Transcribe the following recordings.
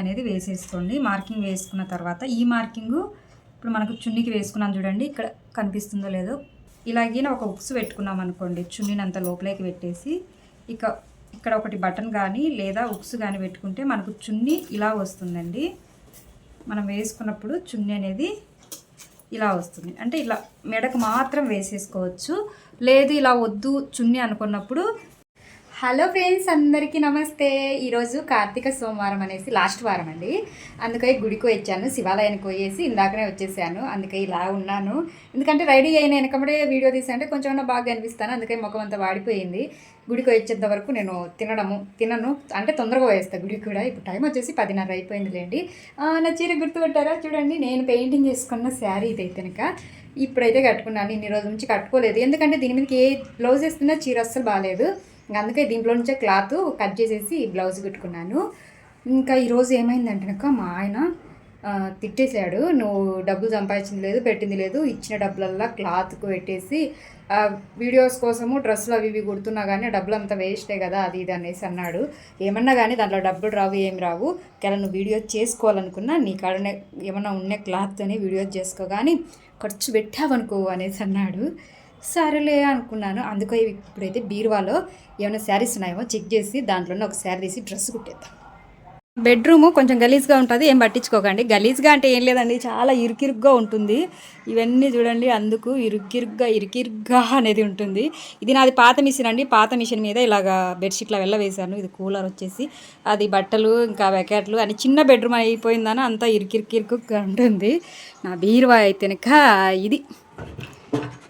అనేది వేసేసుకోండి. మార్కింగ్ వేసుకున్న తర్వాత ఈ మార్కింగ్ ఇప్పుడు మనకు చున్నీకి వేసుకున్నాం చూడండి. ఇక్కడ కనిపిస్తుందో లేదో. ఇలాగే ఒక ఉప్స్ పెట్టుకున్నాం అనుకోండి. చున్నీని అంత లోపలికి పెట్టేసి ఇక ఇక్కడ ఒకటి బటన్ కానీ లేదా ఉక్స్ కానీ పెట్టుకుంటే మనకు చున్నీ ఇలా వస్తుందండి. మనం వేసుకున్నప్పుడు చున్నీ అనేది ఇలా వస్తుంది. అంటే ఇలా మెడకు మాత్రం వేసేసుకోవచ్చు. లేదు ఇలా వద్దు చున్నీ అనుకున్నప్పుడు హలో ఫ్రెండ్స్ అందరికీ నమస్తే. ఈరోజు కార్తీక సోమవారం అనేసి లాస్ట్ వారం అండి. అందుకై గుడికి వచ్చాను శివాలయానికి పోయేసి ఇందాకనే వచ్చేసాను. అందుకే ఇలా ఉన్నాను. ఎందుకంటే రెడీ అయిన వెనకబడే వీడియో తీసానంటే కొంచెం అన్నా బాగా అనిపిస్తాను. అందుకే ముఖం అంతా వాడిపోయింది. గుడికి వచ్చేంత వరకు నేను తినడము తినను. అంటే తొందరగా వేస్తాను గుడికి కూడా. ఇప్పుడు టైం వచ్చేసి పదిన్నర అయిపోయిందిలేండి. లేండి నా చీర గుర్తుపెట్టారా? చూడండి నేను పెయింటింగ్ చేసుకున్న శారీ ఇది అయితే కనుక ఇప్పుడైతే కట్టుకున్నాను. ఇన్ని రోజుల నుంచి కట్టుకోలేదు. ఎందుకంటే దీని మీదకి ఏ బ్లౌజ్ వేస్తున్నా చీర అస్సలు బాగాలేదు ఇంకా అందుకే దీంట్లో నుంచే క్లాత్ కట్ చేసేసి బ్లౌజ్ కుట్టుకున్నాను ఇంకా ఈరోజు ఏమైందంటే కనుక మా ఆయన తిట్టేశాడు. నువ్వు డబ్బులు సంపాదించింది లేదు పెట్టింది లేదు ఇచ్చిన డబ్బులల్లా క్లాత్కు పెట్టేసి వీడియోస్ కోసము డ్రెస్సులు అవి ఇవి కుడుతున్నా కానీ ఆ డబ్బులు అంతా వేస్టే కదా అది ఇది అనేసి అన్నాడు. ఏమన్నా కానీ దాంట్లో డబ్బులు రావు ఏం రావు. కదా నువ్వు వీడియో చేసుకోవాలనుకున్నా నీ కాడనే ఏమన్నా ఉన్న క్లాత్తోనే వీడియో చేసుకో కానీ ఖర్చు పెట్టావనుకో అనేసి అన్నాడు. సరేలే అనుకున్నాను. అందుకే ఇప్పుడైతే బీరువాలో ఏమైనా శారీస్ ఉన్నాయేమో చెక్ చేసి దాంట్లోనే ఒక శారీ తీసి డ్రెస్ కుట్టేద్దాం. బెడ్రూమ్ కొంచెం గలీజ్గా ఉంటుంది ఏం పట్టించుకోకండి. గలీజ్గా అంటే ఏం లేదండి చాలా ఇరుకిరుగ్గా ఉంటుంది. ఇవన్నీ చూడండి అందుకు ఇరుకిరుగ్గా ఇరుకిరుగ్గా అనేది ఉంటుంది. ఇది నాది పాత మిషన్ అండి పాత మిషన్ మీద ఇలాగ బెడ్షీట్లా వెళ్ళవేశాను. ఇది కూలర్ వచ్చేసి అది బట్టలు ఇంకా వెకెట్లు అని చిన్న బెడ్రూమ్ అయిపోయిందని అంతా ఇరుకిరుకిరుకుగా ఉంటుంది. నా బీరువా అయితేనక ఇది.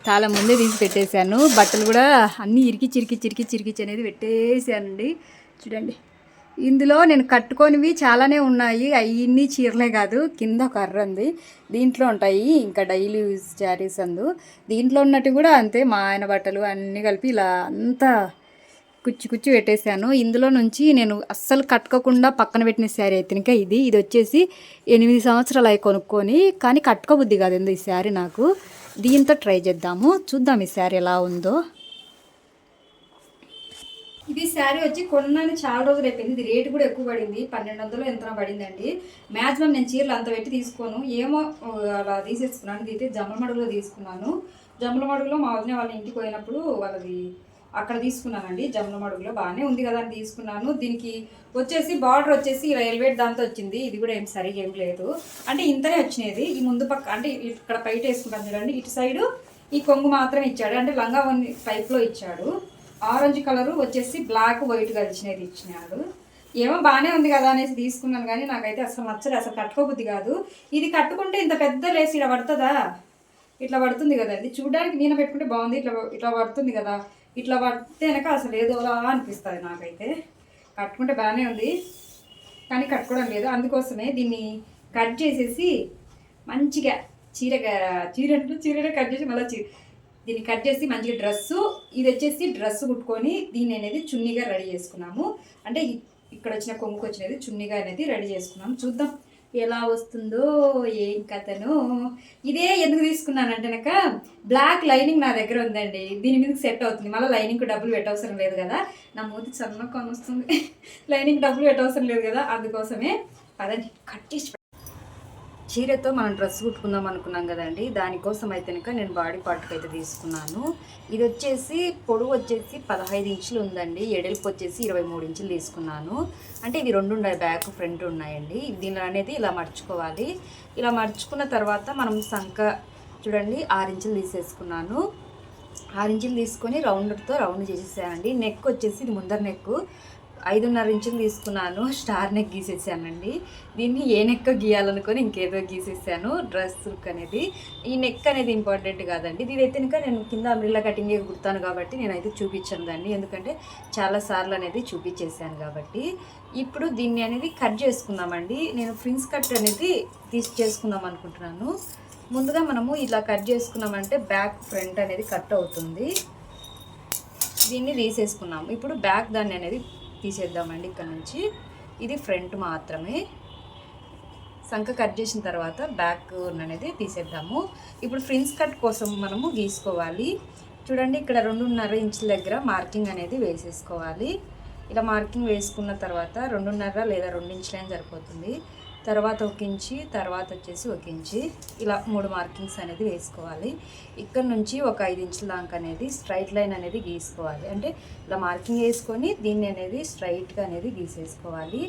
చాలా ముందే తీసి పెట్టేశాను. బట్టలు కూడా అన్నీ ఇరికి చిరికి చిరికి చిరికిచి అనేది పెట్టేసానండి చూడండి. ఇందులో నేను కట్టుకొనివి చాలానే ఉన్నాయి. అవన్నీ చీరలే కాదు కింద కర్ర ఉంది. దీంట్లో ఉంటాయి ఇంకా డైలీ యూజ్ శారీస్ అందు. దీంట్లో ఉన్నట్టు కూడా అంతే మా ఆయన బట్టలు అన్నీ కలిపి ఇలా అంతా కుచ్చి కుచ్చి పెట్టేశాను. ఇందులో నుంచి నేను అస్సలు కట్టుకోకుండా పక్కన పెట్టిన శారీ అయితే ఇంకా ఇది. ఇది వచ్చేసి ఎనిమిది సంవత్సరాలు అయి కొనుక్కొని కానీ కట్టుకోబుద్ధి కాదు ఈ శారీ నాకు. దీంతో ట్రై చేద్దాము. చూద్దాం ఈ శారీ ఎలా ఉందో. ఇది శారీ వచ్చి కొన్నాను చాలా రోజులు అయిపోయింది. ఇది రేటు కూడా ఎక్కువ పడింది. పన్నెండు వందలు ఎంత పడిందండి. మ్యాక్సిమం నేను చీరలు అంత పెట్టి తీసుకోను. ఏమో అలా తీసేసుకున్నాను. ఇది అయితే జమ్మలమడుగులో తీసుకున్నాను. జమ్మలమడుగులో మా వదిన వాళ్ళ ఇంటికి పోయినప్పుడు వాళ్ళది అక్కడ తీసుకున్నానండి. జమ్మలమడుగులో బాగానే ఉంది కదా అని తీసుకున్నాను. దీనికి వచ్చేసి బార్డర్ వచ్చేసి ఇలా ఎలివేట్ దాంతో వచ్చింది. ఇది కూడా ఏం సరిగా ఏం లేదు. అంటే ఇంతనే వచ్చినది. ఈ ముందు పక్క అంటే ఇక్కడ పైట వేసుకుంటాను చూడండి. ఇటు సైడు ఈ కొంగు మాత్రం ఇచ్చాడు. అంటే లంగా వన్ టైప్లో ఇచ్చాడు. ఆరెంజ్ కలరు వచ్చేసి బ్లాక్ వైట్ కలిసినది ఇచ్చినాడు. ఏమో బాగానే ఉంది కదా అనేసి తీసుకున్నాను కానీ నాకైతే అసలు నచ్చలేదు అసలు కట్టుకోబుద్ది కాదు. ఇది కట్టుకుంటే ఇంత పెద్ద లేసి ఇలా పడుతుందా? ఇట్లా పడుతుంది కదా ఇది చూడడానికి నేను పెట్టుకుంటే బాగుంది. ఇట్లా ఇట్లా పడుతుంది కదా. ఇట్లా పడితే వెనక అసలు ఏదోలా అనిపిస్తుంది నాకైతే. కట్టుకుంటే బాగానే ఉంది కానీ కట్టుకోవడం లేదు. అందుకోసమే దీన్ని కట్ చేసేసి మంచిగా చీరగా చీర అంటే చీరనే కట్ చేసి మళ్ళీ చీర దీన్ని కట్ చేసి మంచిగా డ్రెస్సు ఇది వచ్చేసి డ్రెస్ కుట్టుకొని దీన్ని అనేది చున్నీగా రెడీ చేసుకున్నాము. అంటే ఇక్కడ వచ్చిన కొమ్ముకు వచ్చినది చున్నీగా అనేది రెడీ చేసుకున్నాము. చూద్దాం. ఎలా వస్తుందో ఏం కథను. ఇదే ఎందుకు తీసుకున్నానంటే కనుక బ్లాక్ లైనింగ్ నా దగ్గర ఉందండి. దీని మీద సెట్ అవుతుంది. మళ్ళీ లైనింగ్ డబ్బులు పెట్టవసరం లేదు కదా. నా మూతి చల్లగా వస్తుంది లైనింగ్ డబ్బులు పెట్టవసరం లేదు కదా. అందుకోసమే అదండి కట్ చీరతో మనం డ్రెస్ కుట్టుకుందాం అనుకున్నాం కదండి. దానికోసం అయితే కనుక నేను బాడీ పార్ట్కి అయితే తీసుకున్నాను. ఇది వచ్చేసి పొడవు వచ్చేసి పదహైదు ఇంచులు ఉందండి. ఎడల్పు వచ్చేసి ఇరవై మూడు ఇంచులు తీసుకున్నాను. అంటే ఇవి రెండు ఉన్నాయి బ్యాక్ ఫ్రంట్ ఉన్నాయండి. దీనిలో అనేది ఇలా మర్చుకోవాలి. ఇలా మర్చుకున్న తర్వాత మనం సంక చూడండి ఆరు ఇంచులు తీసేసుకున్నాను. ఆరు ఇంచులు తీసుకొని రౌండ్తో రౌండ్ చేసేసానండి నెక్ వచ్చేసి ఇది ముందర నెక్ ఐదున్నర ఇంచులు తీసుకున్నాను. స్టార్ నెక్ గీసేసానండి. దీన్ని ఏ నెక్ గీయాలనుకొని ఇంకేదో గీసేసాను. డ్రెస్ లుక్ అనేది. ఈ నెక్ అనేది ఇంపార్టెంట్ కాదండి. దీనైతే అయితే ఇంకా నేను కింద అమ్రిల్లా కటింగ్ కుడతాను కాబట్టి నేనైతే చూపించాను దాన్ని. ఎందుకంటే చాలా సార్లు అనేది చూపించేసాను కాబట్టి. ఇప్పుడు దీన్ని అనేది కట్ చేసుకుందామండి. నేను ఫ్రిన్స్ కట్ అనేది తీసి చేసుకుందాం అనుకుంటున్నాను. ముందుగా మనము ఇలా కట్ చేసుకున్నామంటే బ్యాక్ ఫ్రంట్ అనేది కట్ అవుతుంది. దీన్ని తీసేసుకున్నాము. ఇప్పుడు బ్యాక్ దాన్ని అనేది తీసేద్దామండి ఇక్కడ నుంచి. ఇది ఫ్రంట్ మాత్రమే. సంఖ కట్ చేసిన తర్వాత బ్యాక్ అనేది తీసేద్దాము. ఇప్పుడు ఫ్రిన్స్ కట్ కోసం మనము గీసుకోవాలి. చూడండి ఇక్కడ రెండున్నర ఇంచుల దగ్గర మార్కింగ్ అనేది వేసేసుకోవాలి. ఇలా మార్కింగ్ వేసుకున్న తర్వాత రెండున్నర లేదా రెండు రెండించులైనా సరిపోతుంది. తర్వాత ఒక ఇంచి తర్వాత వచ్చేసి ఒక ఇంచి. ఇలా మూడు మార్కింగ్స్ అనేది వేసుకోవాలి. ఇక్కడ నుంచి ఒక ఐదు ఇంచుల దాకా అనేది స్ట్రైట్ లైన్ అనేది గీసుకోవాలి. అంటే ఇలా మార్కింగ్ వేసుకొని దీన్ని అనేది స్ట్రైట్గా అనేది గీసేసుకోవాలి.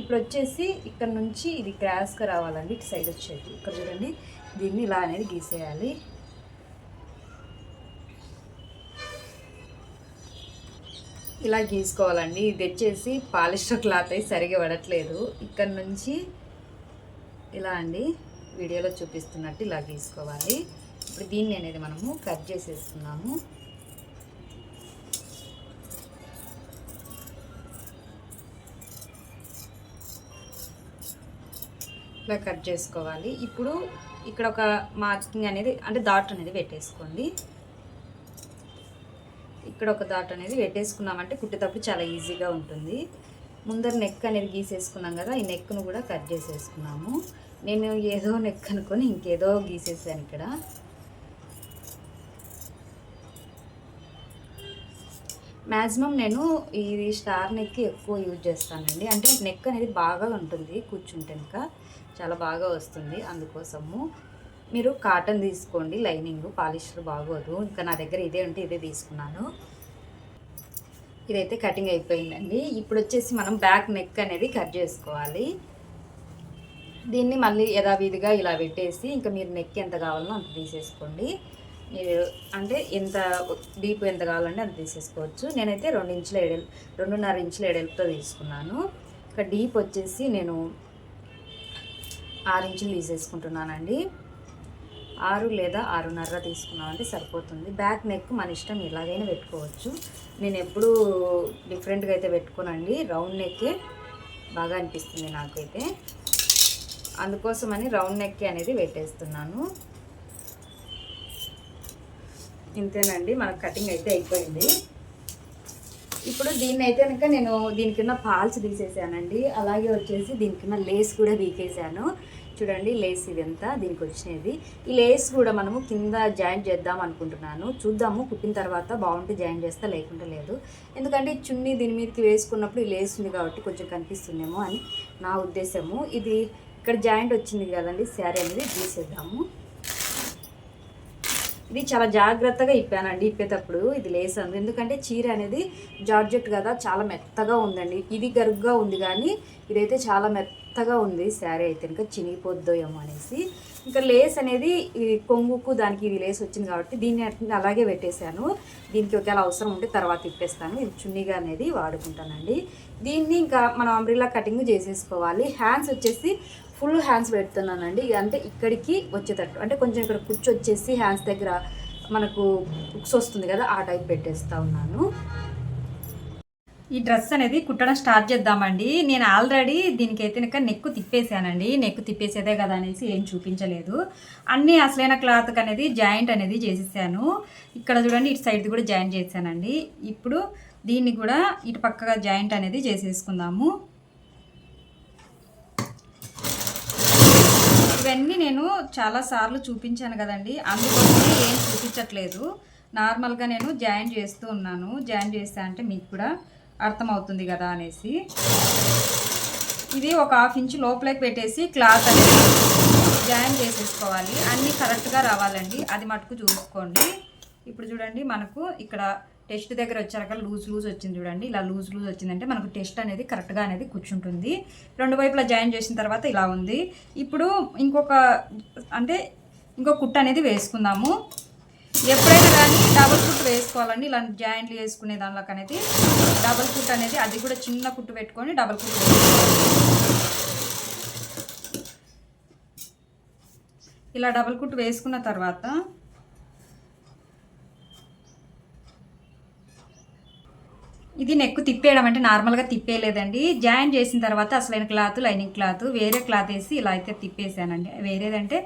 ఇప్పుడు వచ్చేసి ఇక్కడ నుంచి ఇది క్రాస్గా రావాలండి. ఇటు సైడ్ వచ్చేది. ఇక్కడ చూడండి. దీన్ని ఇలా అనేది గీసేయాలి. ఇలా గీసుకోవాలండి. ఇది వచ్చేసి పాలిస్టర్ క్లాత్ అయితే సరిగా పడట్లేదు. ఇక్కడ నుంచి ఇలా అండి వీడియోలో చూపిస్తున్నట్టు ఇలా గీసుకోవాలి ఇప్పుడు దీన్ని అనేది మనము కట్ చేసేసుకున్నాము. ఇలా కట్ చేసుకోవాలి. ఇప్పుడు ఇక్కడ ఒక మార్కింగ్ అనేది అంటే డాట్ అనేది పెట్టేసుకోండి. ఇక్కడ ఒక డాట్ అనేది పెట్టేసుకున్నామంటే కుట్టేటప్పుడు చాలా ఈజీగా ఉంటుంది. ముందర నెక్ అనేది గీసేసుకున్నాం కదా ఈ నెక్ను కూడా కట్ చేసేసుకున్నాము. నేను ఏదో నెక్ అనుకొని ఇంకేదో గీసేసాను ఇక్కడ. మ్యాక్సిమం నేను ఇది స్టార్ నెక్ ఎక్కువ యూజ్ చేస్తానండి. అంటే నెక్ అనేది బాగా ఉంటుంది కూర్చుంటే ఇంకా చాలా బాగా వస్తుంది అందుకోసము. మీరు కాటన్ తీసుకోండి లైనింగ్ పాలిస్టర్ బాగోదు. ఇంకా నా దగ్గర ఇదే ఉంటే ఇదే తీసుకున్నాను. ఇదైతే కటింగ్ అయిపోయిందండి. ఇప్పుడు వచ్చేసి మనం బ్యాక్ నెక్ అనేది కట్ చేసుకోవాలి. దీన్ని మళ్ళీ యథావిధిగా ఇలా పెట్టేసి ఇంకా మీరు నెక్ ఎంత కావాలో అంత తీసేసుకోండి. మీరు అంటే ఎంత డీప్ ఎంత కావాలంటే అంత తీసేసుకోవచ్చు. నేనైతే రెండు ఇంచుల ఎడెల్ రెండున్నర ఇంచుల ఎడెల్తో తీసుకున్నాను. ఇక డీప్ వచ్చేసి నేను ఆరు ఇంచులు తీసేసుకుంటున్నానండి. ఆరు లేదా ఆరున్నర తీసుకున్నామంటే సరిపోతుంది. బ్యాక్ నెక్ మన ఇష్టం ఎలాగైనా పెట్టుకోవచ్చు. నేను ఎప్పుడూ డిఫరెంట్గా అయితే పెట్టుకోనండి. రౌండ్ నెక్కే బాగా అనిపిస్తుంది నాకైతే. అందుకోసమని రౌండ్ నెక్ అనేది పెట్టేస్తున్నాను. ఇంతేనండి. మనకు కటింగ్ అయితే అయిపోయింది. ఇప్పుడు దీన్ని అయితే కనుక నేను దీని కింద పాల్స్ తీసేసానండి. అలాగే వచ్చేసి దీని కింద లేస్ కూడా తీసేసాను చూడండి లేస్ ఇదంతా దీనికి వచ్చినది ఈ లేస్ కూడా మనము కింద జాయిన్ చేద్దాం అనుకుంటున్నాను. చూద్దాము కుట్టిన తర్వాత బాగుంటే జాయిన్ చేస్తా లేకుండా లేదు. ఎందుకంటే చున్నీ దీని మీదకి వేసుకున్నప్పుడు ఈ లేస్ ఉంది కాబట్టి కొంచెం కనిపిస్తుందేమో అని నా ఉద్దేశము. ఇది ఇక్కడ జాయింట్ వచ్చింది కదండి శారీ అనేది తీసేద్దాము ఇది చాలా జాగ్రత్తగా ఇప్పానండి ఇప్పేటప్పుడు. ఇది లేసాను. ఎందుకంటే చీర అనేది జార్జెట్ కదా చాలా మెత్తగా ఉందండి. ఇది గరుగ్గా ఉంది కానీ ఇదైతే చాలా మెత్తగా ఉంది. శారీ అయితే ఇంకా చినిగిపోద్దేమో అనేసి. ఇంకా లేస్ అనేది ఈ కొంగుకు దానికి ఇది లేస్ వచ్చింది కాబట్టి దీన్ని అలాగే పెట్టేశాను. దీనికి ఒకవేళ అవసరం ఉంటే తర్వాత ఇప్పేస్తాను. ఇది చున్నీగా అనేది వాడుకుంటానండి. దీన్ని ఇంకా మనం అంబ్రిలా కటింగ్ చేసేసుకోవాలి. హ్యాండ్స్ వచ్చేసి ఫుల్ హ్యాండ్స్ పెడుతున్నానండి. అంటే ఇక్కడికి వచ్చేటట్టు. అంటే కొంచెం ఇక్కడ కూర్చొచ్చేసి హ్యాండ్స్ దగ్గర మనకు బుక్స్ వస్తుంది కదా ఆ టైప్ పెట్టేస్తా ఉన్నాను. ఈ డ్రెస్ అనేది కుట్టడం స్టార్ట్ చేద్దామండి. నేను ఆల్రెడీ దీనికైతే కనుక నెక్ తిప్పేసానండి. నెక్ తిప్పేసేదే కదా అనేసి ఏం చూపించలేదు. అన్ని అసలైన క్లాత్ అనేది జాయింట్ అనేది చేసేసాను. ఇక్కడ చూడండి ఇటు సైడ్ కూడా జాయింట్ చేశానండి. ఇప్పుడు దీన్ని కూడా ఇటు పక్కగా జాయింట్ అనేది చేసేసుకుందాము. ఇవన్నీ నేను చాలా సార్లు చూపించాను కదండి. అందుకోసమే ఏం చూపించట్లేదు. నార్మల్గా నేను జాయిన్ చేస్తూ ఉన్నాను. జాయిన్ చేస్తా అంటే మీకు కూడా అర్థమవుతుంది కదా అనేసి. ఇది ఒక హాఫ్ ఇంచ్ లోపలికి పెట్టేసి క్లాత్ అనేది జాయిన్ చేసేసుకోవాలి. అన్నీ కరెక్ట్గా రావాలండి. అది మటుకు చూసుకోండి. ఇప్పుడు చూడండి మనకు ఇక్కడ టెస్ట్ దగ్గర వచ్చాక లూజ్ లూజ్ వచ్చింది చూడండి. ఇలా లూజ్ లూజ్ వచ్చిందంటే మనకు టెస్ట్ అనేది కరెక్ట్గా అనేది కూర్చుంటుంది. రెండు వైపులా జాయిన్ చేసిన తర్వాత ఇలా ఉంది. ఇప్పుడు ఇంకొక అంటే ఇంకో కుట్ట అనేది వేసుకుందాము. ఎప్పుడైనా కానీ డబుల్ కుట్టు వేసుకోవాలండి. ఇలాంటి జాయింట్లు వేసుకునే దానిలోకి అనేది డబుల్ కుట్ అనేది అది కూడా చిన్న కుట్టు పెట్టుకొని డబుల్ కుట్టు ఇలా డబుల్ కుట్టు వేసుకున్న తర్వాత ఇది నెక్ తిప్పేయడం అంటే నార్మల్గా తిప్పేయలేదండి. జాయిన్ చేసిన తర్వాత అసలైన క్లాత్ లైనింగ్ క్లాత్ వేరే క్లాత్ వేసి ఇలా అయితే తిప్పేసానండి వేరేదంటే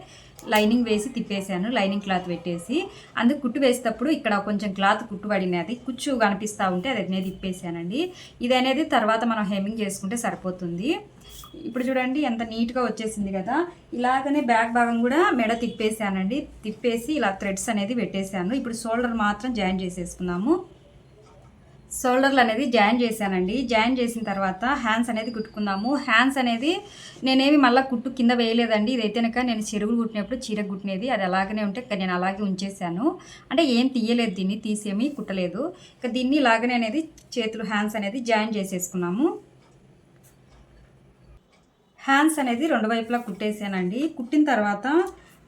లైనింగ్ వేసి తిప్పేసాను లైనింగ్ క్లాత్ పెట్టేసి. అందుకు కుట్టు వేసేటప్పుడు ఇక్కడ కొంచెం క్లాత్ కుట్టుబడినది కుచ్చు కనిపిస్తూ ఉంటే అది అనేది తిప్పేసానండి ఇది అనేది తర్వాత మనం హెమ్మింగ్ చేసుకుంటే సరిపోతుంది. ఇప్పుడు చూడండి ఎంత నీట్గా వచ్చేసింది కదా. ఇలాగనే బ్యాక్ భాగం కూడా మెడ తిప్పేశానండి. తిప్పేసి ఇలా థ్రెడ్స్ అనేది పెట్టేశాను. ఇప్పుడు షోల్డర్ మాత్రం జాయిన్ చేసేసుకున్నాము షోల్డర్లు అనేది జాయిన్ చేశానండి. జాయిన్ చేసిన తర్వాత హ్యాండ్స్ అనేది కుట్టుకుందాము. హ్యాండ్స్ అనేది నేనేమి మళ్ళీ కుట్టు కింద వేయలేదండి. ఇదైతే కనుక నేను చెరువులు కుట్టినప్పుడు చీర కుట్టినది. అది అలాగనే ఉంటే నేను అలాగే ఉంచేసాను అంటే ఏం తీయలేదు దీన్ని తీసేమి కుట్టలేదు. ఇక దీన్ని ఇలాగనే అనేది చేతులు హ్యాండ్స్ అనేది జాయిన్ చేసేసుకున్నాము. హ్యాండ్స్ అనేది రెండు వైపులా కుట్టేసానండి కుట్టిన తర్వాత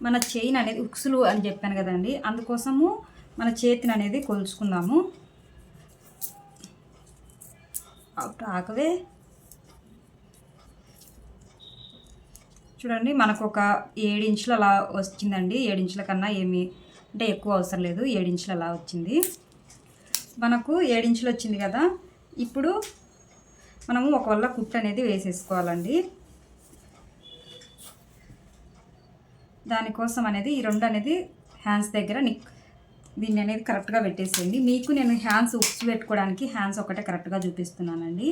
మన చైన్ అనేది ఉక్సులు అని చెప్పాను కదండి. అందుకోసము మన చేతిని అనేది కొలుచుకుందాము. అప్పుడు ఆకవే. చూడండి మనకు ఒక ఏడించులు అలా వచ్చిందండి. ఏడించుల కన్నా ఏమి అంటే ఎక్కువ అవసరం లేదు. ఏడించులు అలా వచ్చింది. మనకు ఏడించులు వచ్చింది కదా. ఇప్పుడు మనము ఒకవేళ కుట్టు అనేది వేసేసుకోవాలండి. దానికోసం అనేది ఈ రెండు అనేది హ్యాండ్స్ దగ్గర నిక్ దీన్ని అనేది కరెక్ట్గా పెట్టేసేయండి. మీకు నేను హ్యాండ్స్ ఉప్స్ పెట్టుకోవడానికి హ్యాండ్స్ ఒకటే కరెక్ట్గా చూపిస్తున్నానండి.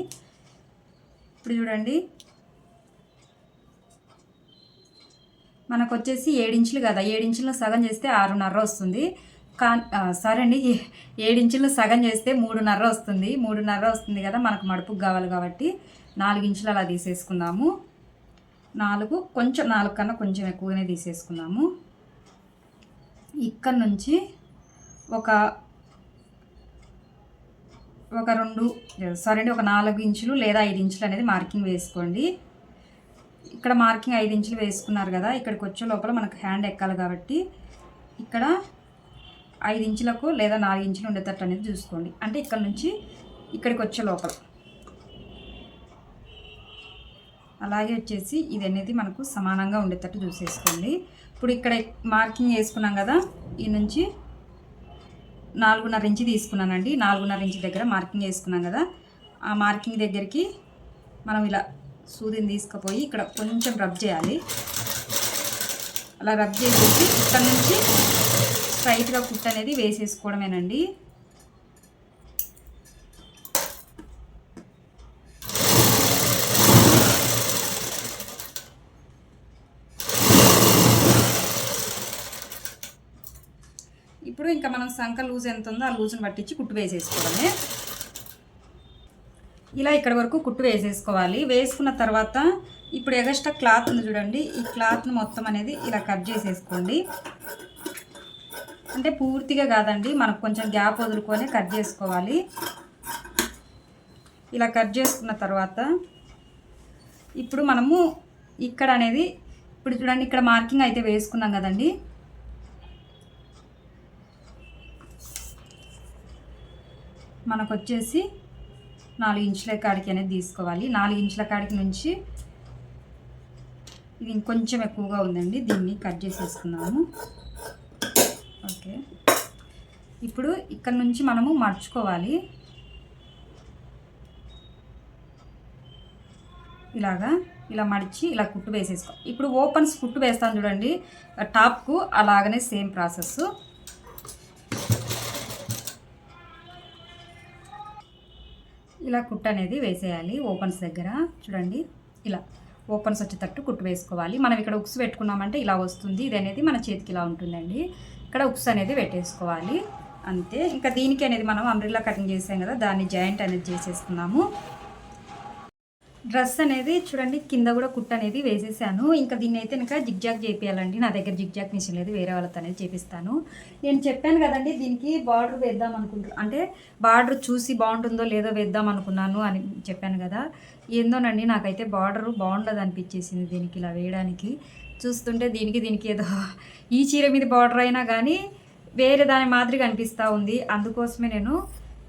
ఇప్పుడు చూడండి. మనకు వచ్చేసి ఏడించులు కదా ఏడించులు సగం చేస్తే ఆరున్నర వస్తుంది. కా సరే అండి ఏ- ఏడించులు సగం చేస్తే మూడున్నర వస్తుంది. మూడున్నర వస్తుంది కదా మనకు మడుపుకు కావాలి కాబట్టి నాలుగు ఇంచులు అలా తీసేసుకుందాము. నాలుగు కొంచెం నాలుగు కన్నా కొంచెం ఎక్కువగానే తీసేసుకుందాము. ఇక్కడ నుంచి ఒక ఒక రెండు సారీ అండి ఒక నాలుగు ఇంచులు లేదా ఐదు ఇంచులు అనేది మార్కింగ్ వేసుకోండి. ఇక్కడ మార్కింగ్ ఐదు ఇంచులు వేసుకున్నారు కదా ఇక్కడికి వచ్చే లోపల మనకు హ్యాండ్ ఎక్కాలి కాబట్టి ఇక్కడ ఐదు ఇంచులకు లేదా నాలుగు ఇంచులు ఉండేటట్టు అనేది చూసుకోండి. అంటే ఇక్కడ నుంచి ఇక్కడికి వచ్చే లోపల. అలాగే వచ్చేసి ఇది అనేది మనకు సమానంగా ఉండేటట్టు చూసేసుకోండి. ఇప్పుడు ఇక్కడ మార్కింగ్ వేసుకున్నాం కదా ఈ నుంచి నాలుగున్నర ఇంచి తీసుకున్నానండి. నాలుగున్నర ఇంచి దగ్గర మార్కింగ్ వేసుకున్నాం కదా. ఆ మార్కింగ్ దగ్గరికి మనం ఇలా సూదిని తీసుకుపోయి ఇక్కడ కొంచెం రబ్ చేయాలి. అలా రబ్ చేసేసి ఇక్కడ నుంచి స్ట్రైట్గా కుట్ అనేది వేసేసుకోవడమేనండి. ఇంకా మనం సంక లూజ్ ఎంత ఉందో ఆ లూజ్ని పట్టించి కుట్టు వేసేసుకోవడమే. ఇలా ఇక్కడ వరకు కుట్టు వేసేసుకోవాలి. వేసుకున్న తర్వాత ఇప్పుడు ఎగస్ట్రా క్లాత్ ఉంది చూడండి. ఈ క్లాత్ని మొత్తం అనేది ఇలా కట్ చేసేసుకోండి. అంటే పూర్తిగా కాదండి మనకు కొంచెం గ్యాప్ వదులుకొని కట్ చేసుకోవాలి. ఇలా కట్ చేసుకున్న తర్వాత ఇప్పుడు మనము ఇక్కడ అనేది ఇప్పుడు చూడండి ఇక్కడ మార్కింగ్ అయితే వేసుకున్నాం కదండి. మనకు వచ్చేసి నాలుగు ఇంచుల కాడికి అనేది తీసుకోవాలి. నాలుగు ఇంచుల కాడికి నుంచి ఇది ఇంకొంచెం ఎక్కువగా ఉందండి. దీన్ని కట్ చేసేసుకున్నాము. ఓకే. ఇప్పుడు ఇక్కడ నుంచి మనము మర్చుకోవాలి. ఇలాగా ఇలా మడిచి ఇలా కుట్టు వేసేసుకో ఇప్పుడు ఓపెన్స్ కుట్టు వేస్తాను చూడండి. టాప్కు అలాగనే సేమ్ ప్రాసెస్ ఇలా కుట్టు అనేది వేసేయాలి ఓపెన్స్ దగ్గర. చూడండి ఇలా ఓపెన్స్ వచ్చేటట్టు కుట్టు వేసుకోవాలి. మనం ఇక్కడ ఉక్స్ పెట్టుకున్నామంటే ఇలా వస్తుంది. ఇది అనేది మన చేతికి ఇలా ఉంటుందండి. ఇక్కడ ఉక్స్ అనేది పెట్టేసుకోవాలి. అంతే. ఇంకా దీనికి అనేది మనం అంబ్రిల్లా కటింగ్ చేసాం కదా దాన్ని జాయింట్ అనేది చేసేసుకున్నాము. డ్రెస్ అనేది చూడండి కింద కూడా కుట్ట అనేది వేసేసాను. ఇంకా దీన్ని అయితే ఇంకా జిగ్జాగ్ చేపియాలండి. నా దగ్గర జిగ్జాగ్ మిషన్ లేదు వేరే వాళ్ళతో అనేది చేపిస్తాను. నేను చెప్పాను కదండి దీనికి బార్డర్ వేద్దాం అనుకుంటున్నాను అంటే బార్డర్ చూసి బాగుంటుందో లేదో వేద్దాం అనుకున్నాను అని చెప్పాను కదా. ఏందోనండి నాకైతే బార్డర్ బాగుండదు అనిపించేసింది దీనికి ఇలా వేయడానికి. చూస్తుంటే దీనికి దీనికి ఏదో ఈ చీర మీద బార్డర్ అయినా కానీ వేరే దాని మాదిరిగా అనిపిస్తూ ఉంది. అందుకోసమే నేను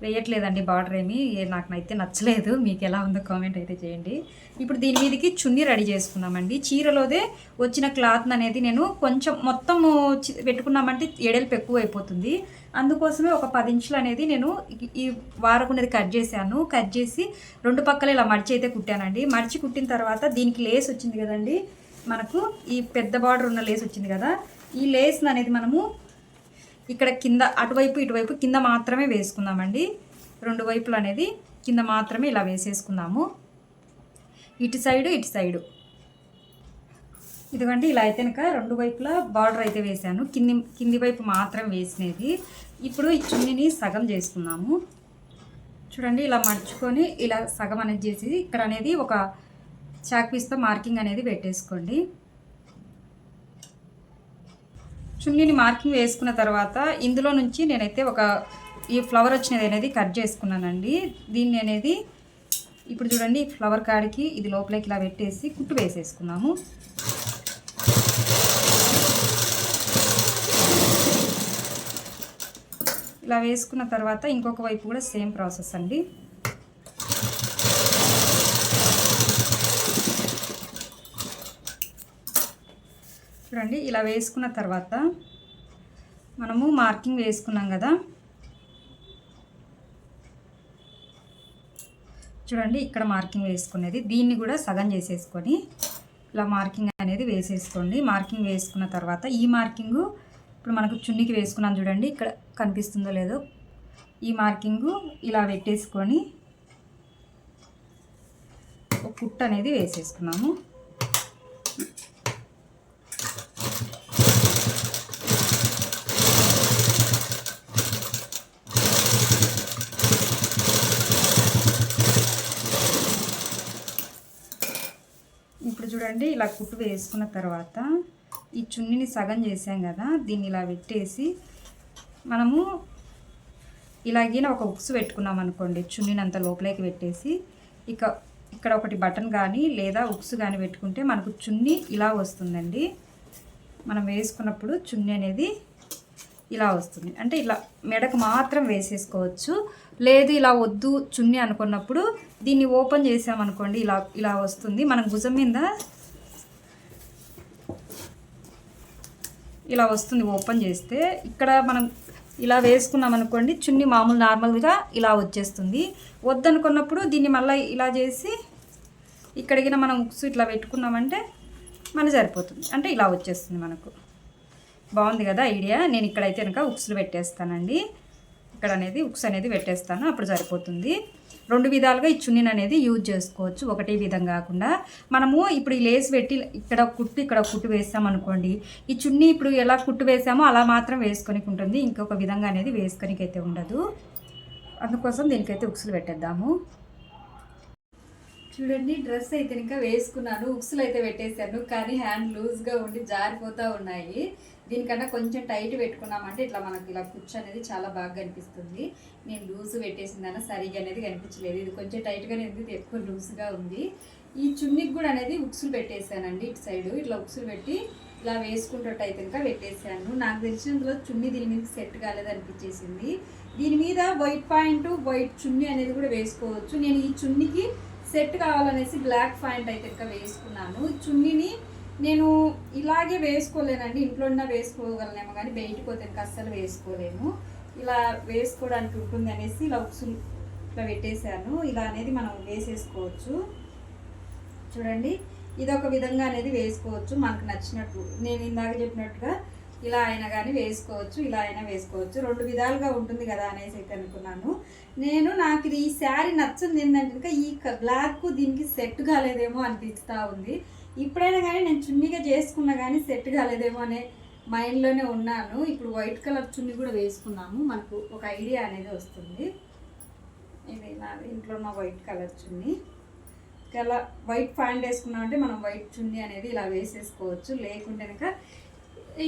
వేయట్లేదండి బార్డర్ ఏమి. ఏ- నాకు అయితే నచ్చలేదు. మీకు ఎలా ఉందో కామెంట్ అయితే చేయండి. ఇప్పుడు దీని మీదకి చున్నీ రెడీ చేసుకున్నామండి. చీరలోదే వచ్చిన క్లాత్ అనేది నేను కొంచెం మొత్తం పెట్టుకున్నామంటే ఎడల్పు ఎక్కువ అయిపోతుంది అందుకోసమే ఒక పది ఇంచులు అనేది నేను ఈ- వారకునేది కట్ చేశాను. కట్ చేసి రెండు పక్కల ఇలా మడిచి అయితే కుట్టానండి. మడిచి కుట్టిన తర్వాత దీనికి లేస్ వచ్చింది కదండి. మనకు ఈ పెద్ద బార్డర్ ఉన్న లేస్ వచ్చింది కదా. ఈ లేస్ అనేది మనము ఇక్కడ కింద అటువైపు ఇటువైపు కింద మాత్రమే వేసుకుందామండి. రెండు వైపులు అనేది కింద మాత్రమే ఇలా వేసేసుకుందాము. ఇటు సైడు ఇటు సైడు. ఇదిగోండి ఇలా అయితే కనుక రెండు వైపులా బార్డర్ అయితే వేసాను కింది కింది వైపు మాత్రం వేసినది. ఇప్పుడు ఈ చున్నీని సగం చేసుకుందాము. చూడండి ఇలా మడుచుకొని ఇలా సగం అనేది చేసి ఇక్కడ అనేది ఒక చాక్ పీస్తో మార్కింగ్ అనేది పెట్టేసుకోండి. చున్నీని మార్కింగ్ వేసుకున్న తర్వాత ఇందులో నుంచి నేనైతే ఒక ఈ ఫ్లవర్ వచ్చినది అనేది కట్ చేసుకున్నానండి. దీన్ని అనేది ఇప్పుడు చూడండి ఫ్లవర్ కాడికి ఇది లోపలికి ఇలా పెట్టేసి కుట్టు వేసేసుకున్నాము. ఇలా వేసుకున్న తర్వాత ఇంకొక వైపు కూడా సేమ్ ప్రాసెస్ అండి. చూడండి ఇలా వేసుకున్న తర్వాత మనము మార్కింగ్ వేసుకున్నాం కదా. చూడండి ఇక్కడ మార్కింగ్ వేసుకునేది. దీన్ని కూడా సగం చేసేసుకొని ఇలా మార్కింగ్ అనేది వేసేసుకోండి. మార్కింగ్ వేసుకున్న తర్వాత ఈ మార్కింగు ఇప్పుడు మనకు చున్నీకి వేసుకున్నాను చూడండి ఇక్కడ కనిపిస్తుందో లేదో. ఈ మార్కింగు ఇలా పెట్టేసుకొని ఒక కుట్ అనేది వేసేసుకున్నాము ఇప్పుడు చూడండి ఇలా కుట్టు వేసుకున్న తర్వాత ఈ చున్నీని సగం చేసాం కదా దీన్ని ఇలా పెట్టేసి మనము ఇలాగిన ఒక ఉక్స్ పెట్టుకున్నాం అనుకోండి చున్నీని అంత లోపలికి పెట్టేసి. ఇక ఇక్కడ ఒకటి బటన్ కానీ లేదా ఉక్స్ కానీ పెట్టుకుంటే మనకు చున్నీ ఇలా వస్తుందండి. మనం వేసుకున్నప్పుడు చున్నీ అనేది ఇలా వస్తుంది. అంటే ఇలా మెడకు మాత్రం వేసేసుకోవచ్చు. లేదు ఇలా వద్దు చున్నీ అనుకున్నప్పుడు దీన్ని ఓపెన్ చేసామనుకోండి ఇలా ఇలా వస్తుంది. మనం భుజం మీద ఇలా వస్తుంది ఓపెన్ చేస్తే ఇక్కడ మనం ఇలా వేసుకున్నాం అనుకోండి చున్నీ మామూలు నార్మల్గా ఇలా వచ్చేస్తుంది. వద్దనుకున్నప్పుడు దీన్ని మళ్ళీ ఇలా చేసి ఇక్కడికి మనం ఉక్స్ ఇట్లా పెట్టుకున్నామంటే మన సరిపోతుంది. అంటే ఇలా వచ్చేస్తుంది మనకు. బాగుంది కదా ఐడియా? నేను ఇక్కడైతే కనుక ఉక్స్లు పెట్టేస్తానండి. ఇక్కడ అనేది ఉక్స్ అనేది పెట్టేస్తాను. అప్పుడు సరిపోతుంది. రెండు విధాలుగా ఈ చున్నీని అనేది యూజ్ చేసుకోవచ్చు. ఒకటే విధం కాకుండా మనము ఇప్పుడు ఈ లేస్ పెట్టి ఇక్కడ కుట్టు ఇక్కడ కుట్టు వేసాం అనుకోండి. ఈ చున్నీ ఇప్పుడు ఎలా కుట్టు వేసామో అలా మాత్రం వేసుకొనికి ఉంటుంది. ఇంకొక విధంగా అనేది వేసుకొనికి అయితే ఉండదు. అందుకోసం దీనికైతే ఉక్సులు పెట్టేద్దాము. చూడండి డ్రెస్ అయితే ఇంకా వేసుకున్నాను. ఉక్సులు అయితే పెట్టేశాను. కానీ హ్యాండ్ లూజ్గా ఉండి జారిపోతూ ఉన్నాయి. దీనికన్నా కొంచెం టైట్ పెట్టుకున్నామంటే ఇట్లా మనకి ఇలా కుచ్చు అనేది చాలా బాగా కనిపిస్తుంది. నేను లూజ్ పెట్టేసిందన్న సరిగా అనేది కనిపించలేదు. ఇది కొంచెం టైట్గానే ఉంది ఇది ఎక్కువ లూజ్గా ఉంది. ఈ చున్నీకి కూడా అనేది ఉక్సులు పెట్టేశానండి ఇటు సైడ్. ఇట్లా ఉక్సులు పెట్టి ఇలా వేసుకుంటట్టు అయితే ఇంకా పెట్టేశాను. నాకు తెలిసినందులో చున్నీ దీని మీద సెట్ కాలేదు అనిపించేసింది. దీని మీద వైట్ పాయింట్ వైట్ చున్నీ అనేది కూడా వేసుకోవచ్చు. నేను ఈ చున్నీకి సెట్ కావాలనేసి బ్లాక్ పాయింట్ అయితే ఇంకా వేసుకున్నాను. చున్నీని నేను ఇలాగే వేసుకోలేనండి. ఇంట్లో ఉన్న వేసుకోగలనేమో కానీ బయటకు పోతే అస్సలు వేసుకోలేను ఇలా వేసుకోవడానికి ఉంటుంది అనేసి ఇలా ఉక్సులు ఇట్లా పెట్టేశాను. ఇలా అనేది మనం వేసేసుకోవచ్చు. చూడండి. ఇది ఒక విధంగా అనేది వేసుకోవచ్చు. మనకు నచ్చినట్టు. నేను ఇందాక చెప్పినట్టుగా ఇలా అయినా కానీ వేసుకోవచ్చు ఇలా అయినా వేసుకోవచ్చు. రెండు విధాలుగా ఉంటుంది కదా అనేసి అయితే అనుకున్నాను. నేను నాకు ఇది ఈ శారీ నచ్చింది ఏంటంటే ఇంకా ఈ బ్లాక్ దీనికి సెట్ కాలేదేమో అనిపిస్తూ ఉంది. ఇప్పుడైనా కానీ నేను చున్నీగా చేసుకున్నా కానీ సెట్ కాలేదేమో అనే మైండ్లోనే ఉన్నాను. ఇప్పుడు వైట్ కలర్ చున్నీ కూడా వేసుకున్నాము. మనకు ఒక ఐడియా అనేది వస్తుంది. ఇది నా ఇంట్లో ఉన్న వైట్ కలర్ చున్నీ. ఇలా వైట్ ప్యాంట్ వేసుకున్నామంటే మనం వైట్ చున్నీ అనేది ఇలా వేసేసుకోవచ్చు. లేకుంటే కనుక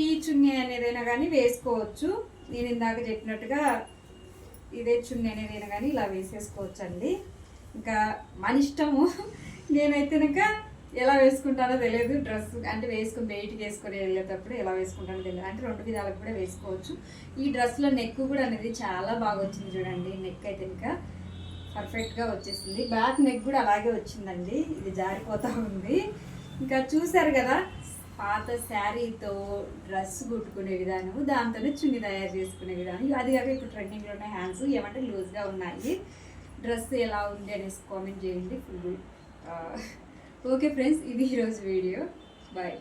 ఈ చున్నీ అనేదైనా కానీ వేసుకోవచ్చు. నేను ఇందాక చెప్పినట్టుగా ఇదే చున్నీ అనేదైనా కానీ ఇలా వేసేసుకోవచ్చు అండి ఇంకా మన ఇష్టము. నేనైతే కనుక ఎలా వేసుకుంటానో తెలియదు. డ్రెస్ అంటే వేసుకుని బయటికి వేసుకొని వెళ్ళేటప్పుడు ఎలా వేసుకుంటానో తెలియదు. అంటే రెండు విధాలకు కూడా వేసుకోవచ్చు. ఈ డ్రెస్లో నెక్ కూడా అనేది చాలా బాగా వచ్చింది చూడండి. నెక్ అయితే ఇంకా పర్ఫెక్ట్గా వచ్చేసింది. బ్యాక్ నెక్ కూడా అలాగే వచ్చిందండి. ఇది జారిపోతూ ఉంది. ఇంకా చూసారు కదా పాత శారీతో డ్రెస్ కుట్టుకునే విధానం దాంతోనే చున్ని తయారు చేసుకునే విధానం. అది కాక ఇప్పుడు ట్రెండింగ్లో ఉన్న హ్యాండ్స్ ఏమంటే లూజ్గా ఉన్నాయి. డ్రెస్ ఎలా ఉంది అనేసి కామెంట్ చేయండి. ఫుల్ ఓకే ఫ్రెండ్స్ ఇది ఈరోజు వీడియో. బాయ్